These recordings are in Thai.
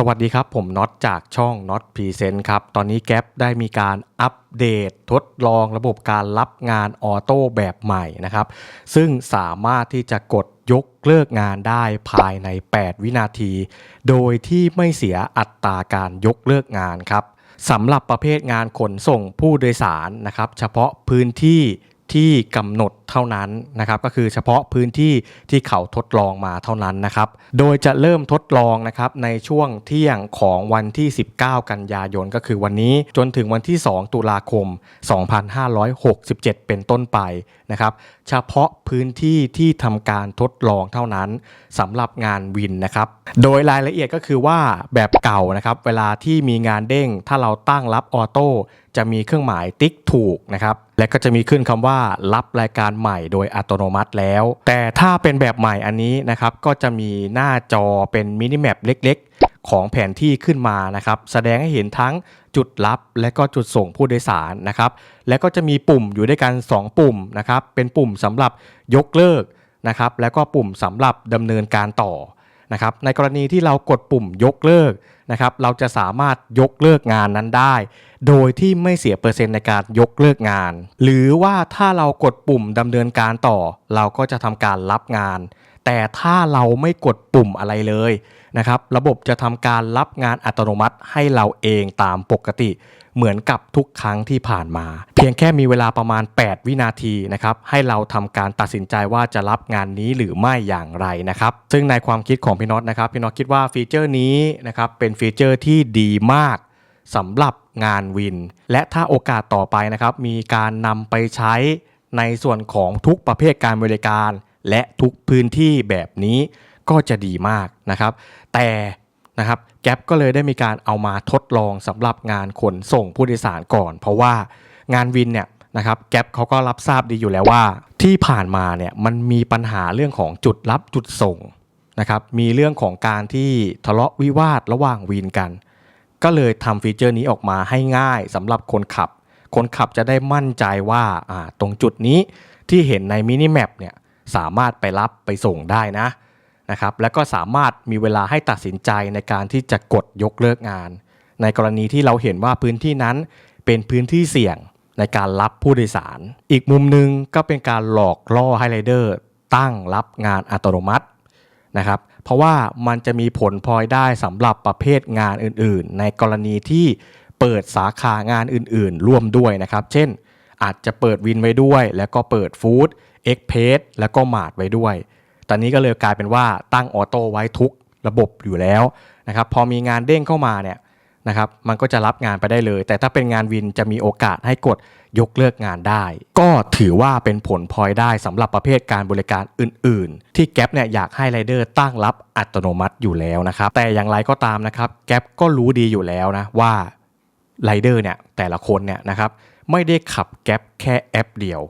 สวัสดีครับ ผมน็อตจากช่องน็อตพรีเซนต์ครับ ตอนนี้แก๊ปได้มีการอัปเดตทดลองระบบการรับงานออโต้แบบใหม่นะครับ ซึ่งสามารถที่จะกดยกเลิกงานได้ภายใน 8 วินาที โดยที่ไม่เสียอัตราการยกเลิกงานครับสำหรับประเภทงานขนส่งผู้โดยสารนะครับ เฉพาะพื้นที่ ที่กำหนดเท่านั้นนะครับก็คือเฉพาะพื้นที่ที่เขาทดลองมาเท่านั้นนะครับโดยจะเริ่มทดลองนะครับในช่วงเที่ยงของวันที่ 19 กันยายนก็คือวันนี้จนถึงวันที่ 2 ตุลาคม 2567 เป็นต้นไปนะครับเฉพาะพื้นที่ที่ทำการทดลองเท่านั้นสำหรับงานวินนะครับโดยรายละเอียดก็คือว่าแบบเก่านะครับเวลาที่มีงานเด้ง ถ้าเราตั้งรับออโต้ จะมีเครื่องหมายติ๊กถูกนะครับ และก็จะมีขึ้นคำว่ารับรายการใหม่โดยอัตโนมัติแล้ว แต่ถ้าเป็นแบบใหม่อันนี้นะครับ ก็จะมีหน้าจอเป็นมินิแมปเล็กๆ ของแผนที่ขึ้นมานะครับ แสดงให้เห็นทั้งจุดรับและก็จุดส่งผู้โดยสารนะครับ และก็จะมีปุ่มอยู่ด้วยกัน 2 ปุ่มนะครับ เป็นปุ่มสำหรับยกเลิกนะครับ แล้วก็ปุ่มสำหรับดำเนินการต่อ นะครับในกรณีที่เรากดปุ่มยกเลิกนะครับเราจะสามารถยกเลิกงานนั้นได้ โดยที่ไม่เสียเปอร์เซ็นต์ในการยกเลิกงาน หรือว่าถ้าเรากดปุ่มดำเนินการต่อ เราก็จะทำการรับงาน แต่ถ้าเราไม่กดปุ่มอะไรเลยนะครับระบบจะทำการรับงานอัตโนมัติให้เราเองตามปกติ เหมือนกับทุกครั้งที่ผ่านมา เพียงแค่มีเวลาประมาณ 8 วินาทีนะครับให้เราทำการตัดสินใจว่าจะรับงานนี้หรือไม่อย่างไรนะครับซึ่งในความคิดของพี่น็อตนะครับพี่น็อตคิดว่าฟีเจอร์นี้นะครับเป็นฟีเจอร์ที่ดีมากสำหรับงานวิน และถ้าโอกาสต่อไปนะครับมีการนำไปใช้ในส่วนของทุกประเภทการบริการ และทุกพื้นที่แบบนี้ก็จะดีมากนะครับ แต่นะครับแก๊ปก็เลยได้มีการเอามาทดลองสำหรับงานขนส่งผู้โดยสารก่อน เพราะว่างานวินเนี่ยนะครับแก๊ปเขาก็รับทราบดีอยู่แล้วว่า ที่ผ่านมาเนี่ยมันมีปัญหาเรื่องของจุดรับจุดส่งนะครับมีเรื่องของการที่ทะเลาะวิวาทระหว่างวินกัน ก็เลยทำฟีเจอร์นี้ออกมาให้ง่ายสำหรับคนขับ คนขับจะได้มั่นใจว่าตรงจุดนี้ที่เห็นในมินิแมปเนี่ย สามารถไปรับไปส่งได้นะนะครับแล้วก็สามารถมีเวลาให้ตัดสินใจในการที่จะกดยกเลิกงาน ในกรณีที่เราเห็นว่าพื้นที่นั้นเป็นพื้นที่เสี่ยงในการรับผู้โดยสาร อีกมุมหนึ่งก็เป็นการหลอกล่อให้ไรเดอร์ตั้งรับงานอัตโนมัตินะครับเพราะว่ามันจะมีผลพลอยได้สำหรับประเภทงานอื่นๆ ในกรณีที่เปิดสาขางานอื่นๆ ร่วมด้วยนะครับ เช่น อาจจะเปิดวินไว้ด้วย แล้วก็เปิดฟู้ด เอ็กเพสแล้วก็มาร์ทไว้ด้วย ตอนนี้ก็เลยกลายเป็นว่าตั้งออโต้ไว้ทุกระบบอยู่แล้วนะครับ พอมีงานเด้งเข้ามาเนี่ยนะครับมันก็จะรับงานไปได้เลย แต่ถ้าเป็นงานวินจะมีโอกาสให้กดยกเลิกงานได้ ก็ถือว่าเป็นผลพลอยได้สำหรับประเภทการบริการอื่น ๆ ที่แก๊ปเนี่ยอยากให้ไรเดอร์ตั้งรับอัตโนมัติอยู่แล้วนะครับ แต่อย่างไรก็ตามนะครับแก๊ปก็รู้ดีอยู่แล้วนะว่าไรเดอร์เนี่ยแต่ละคนเนี่ยนะครับไม่ได้ขับแก๊ปแค่แอปเดียว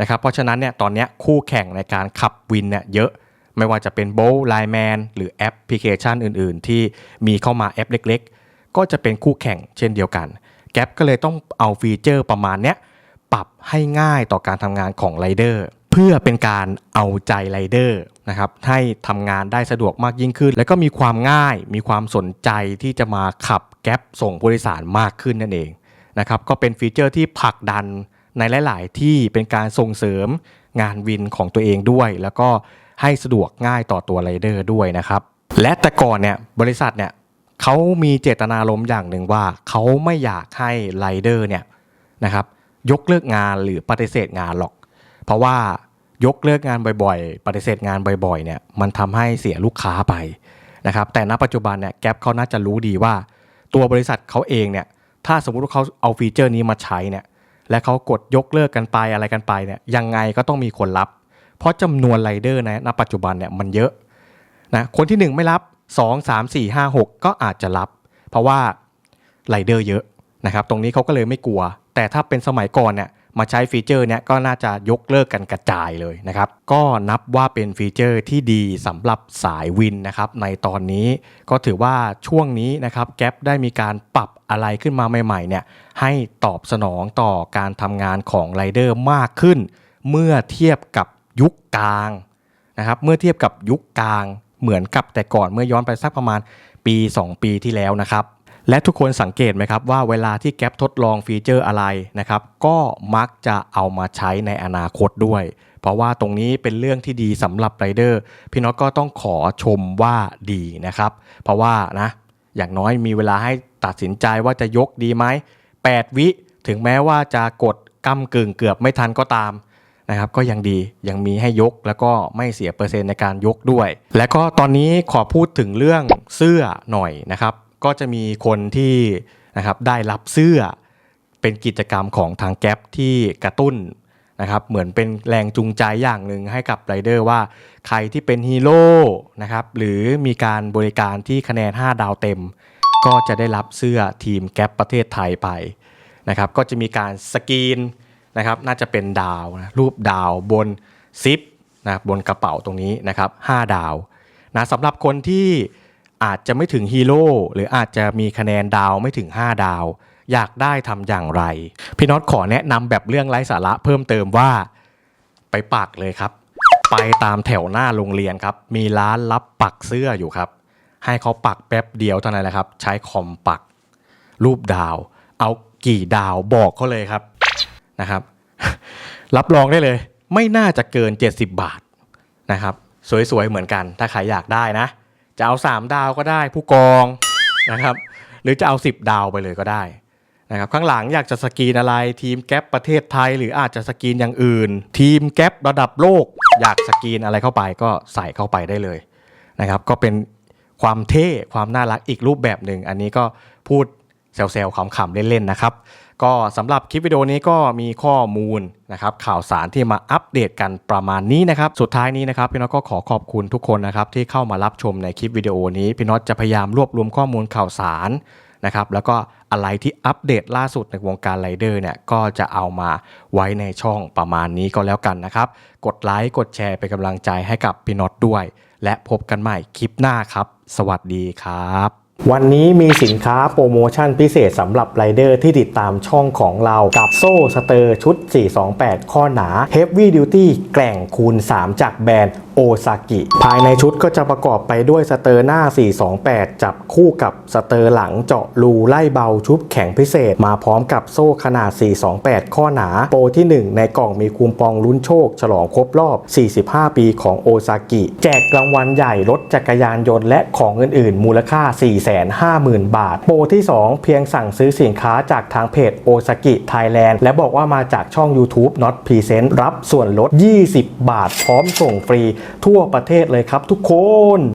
นะครับเพราะฉะนั้นเนี่ยตอนนี้คู่แข่งในการขับวินเนี่ยเยอะไม่ว่าจะเป็นโบลไลแมนหรือแอปพลิเคชันอื่น ๆ ที่มีเข้ามาแอปเล็ก ๆ ก็จะเป็นคู่แข่งเช่นเดียวกันแก๊ปก็เลยต้องเอาฟีเจอร์ประมาณเนี้ยปรับให้ง่ายต่อการทำงานของไรเดอร์เพื่อเป็นการเอาใจไรเดอร์นะครับให้ทำงานได้สะดวกมากยิ่งขึ้น และก็มีความง่ายมีความสนใจที่จะมาขับแก๊ปส่งผู้โดยสารมากขึ้นนั่นเองนะครับก็เป็นฟีเจอร์ที่ผลักดัน ในหลาย ๆ ที่เป็นการส่งเสริมงานวินของตัวเองด้วย แล้วก็ให้สะดวกง่ายต่อตัวไรเดอร์ด้วยนะครับ และแต่ก่อนเนี่ยบริษัทเนี่ยเขามีเจตนารมณ์อย่างหนึ่งว่าเขาไม่อยากให้ไรเดอร์เนี่ยนะครับยกเลิกงานหรือปฏิเสธงานหรอก เพราะว่ายกเลิกงานบ่อยๆ ปฏิเสธงานบ่อยๆเนี่ยมันทำให้เสียลูกค้าไปนะครับแต่ณปัจจุบันเนี่ยแก๊ปเขาน่าจะรู้ดีว่า ตัวบริษัทเขาเองเนี่ยถ้าสมมุติว่าเขาเอาฟีเจอร์นี้มาใช้เนี่ย และเขากดยกเลิกกันไปอะไรกันไปเนี่ยยังไงก็ต้องมีคนรับ เพราะจำนวนไรเดอร์นะณปัจจุบันเนี่ยมันเยอะนะคนที่ 1 ไม่รับ 2 3 4 5 6 ก็อาจจะรับ เพราะว่าไรเดอร์เยอะนะครับตรงนี้เขาก็เลยไม่กลัว แต่ถ้าเป็นสมัยก่อนเนี่ย มาใช้ฟีเจอร์เนี้ยก็น่าจะยกเลิกกันกระจายเลยนะครับ ก็นับว่าเป็นฟีเจอร์ที่ดีสำหรับสายวินนะครับในตอนนี้ก็ถือว่าช่วงนี้นะครับแก๊ปได้มีการปรับอะไรขึ้นมาใหม่ๆเนี่ยให้ตอบสนองต่อการทำงานของไรเดอร์มากขึ้น เมื่อเทียบกับยุคกลางนะครับเมื่อเทียบกับยุคกลางเหมือนกับแต่ก่อนเมื่อย้อนไปสักประมาณปี 2 ปีที่แล้วนะครับ และทุกคนสังเกตไหมครับว่าเวลาที่แก๊ปทดลองฟีเจอร์อะไรนะครับ ก็มักจะเอามาใช้ในอนาคตด้วย เพราะว่าตรงนี้เป็นเรื่องที่ดีสำหรับไรเดอร์พี่น็อตก็ต้องขอชมว่าดีนะครับ เพราะว่านะอย่างน้อยมีเวลาให้ตัดสินใจว่าจะยกดีไหม 8 วิถึงแม้ว่าจะกดกำกึ่งเกือบไม่ทันก็ตามนะครับก็ยังดียังมีให้ยกแล้วก็ไม่เสียเปอร์เซ็นต์ในการยกด้วย และก็ตอนนี้ขอพูดถึงเรื่องเสื้อหน่อยนะครับ ก็จะมีคนที่นะครับได้รับเสื้อเป็นกิจกรรมของทางแก๊ปที่กระตุ้นนะครับเหมือนเป็นแรงจูงใจอย่างหนึ่งให้กับไรเดอร์ว่าใครที่เป็นฮีโร่นะครับหรือมีการบริการที่คะแนน 5 ดาวเต็ม ก็จะได้รับเสื้อทีมแก๊ปประเทศไทยไปนะครับก็จะมีการสกรีนนะครับน่าจะเป็นดาวนะรูปดาวบนซิปนะบบนกระเป๋าตรงนี้นะครับ5ดาวนะสำหรับคนที่ อาจจะไม่ถึงฮีโร่หรืออาจจะมีคะแนนดาวไม่ถึง 5 ดาว อยากได้ทำอย่างไร พี่น็อตขอแนะนำแบบเรื่องไร้สาระเพิ่มเติมว่าไปปักเลยครับ ไปตามแถวหน้าโรงเรียนครับ มีร้านรับปักเสื้ออยู่ครับ ให้เขาปักแป๊บเดียวเท่านั้นแหละครับ ใช้คอมปัก รูปดาว เอากี่ดาวบอกเขาเลยครับนะครับ รับรองได้เลย ไม่น่าจะเกิน 70 บาทนะครับ สวยๆเหมือนกัน ถ้าใครอยากได้นะ จะเอา 3 ดาวก็ได้ผู้กองนะครับหรือจะเอา 10 ดาวไปเลยก็ได้นะครับข้างหลังอยากจะสกรีนอะไรทีมแก๊ปประเทศไทย หรืออาจจะสกรีนอย่างอื่น ทีมแก๊ประดับโลก อยากสกรีนอะไรเข้าไปก็ใส่เข้าไปได้เลยนะครับก็เป็นความเท่ความน่ารักอีกรูปแบบหนึ่ง อันนี้ก็พูด แซวๆขำๆเล่นๆนะครับก็สำหรับคลิปวิดีโอนี้ก็มีข้อมูลนะครับข่าวสารที่มาอัปเดตกันประมาณนี้นะครับสุดท้ายนี้นะครับพี่น็อตก็ขอขอบคุณทุกคนนะครับที่เข้ามารับชมในคลิปวิดีโอนี้พี่น็อตจะพยายามรวบรวมข้อมูลข่าวสารนะครับแล้วก็อะไรที่อัปเดตล่าสุดในวงการไรเดอร์เนี่ยก็จะเอามาไว้ในช่องประมาณนี้ก็แล้วกันนะครับ กดไลค์กดแชร์เป็นกำลังใจให้กับพี่น็อตด้วย และพบกันใหม่คลิปหน้าครับ สวัสดีครับ วันนี้มีสินค้าโปรโมชั่นพิเศษสำหรับไรเดอร์ที่ติดตามช่องของเรากับโซ่สเตอร์ชุด 428 ข้อหนา Heavy Duty แกล่งคูณ 3 จากแบรนด์ โอซากิ ภายในชุดก็จะประกอบไปด้วยสเตอร์หน้า 428 จับคู่กับสเตอร์หลังเจาะรูไล่เบาชุบแข็งพิเศษ มาพร้อมกับโซ่ขนาด 428 ข้อหนา โปรที่ 1 ในกล่องมีคูปองลุ้นโชค ฉลองครบรอบ 45 ปีของโอซากิ แจกรางวัลใหญ่รถจักรยานยนต์และของอื่นๆ มูลค่า 450,000 บาท โปรที่ 2 เพียงสั่งซื้อสินค้าจากทางเพจโอซากิไทยแลนด์และบอกว่ามาจากช่อง YouTube Not Present รับส่วนลด 20 บาท พร้อมส่งฟรีทั่วประเทศเลยครับทุกคน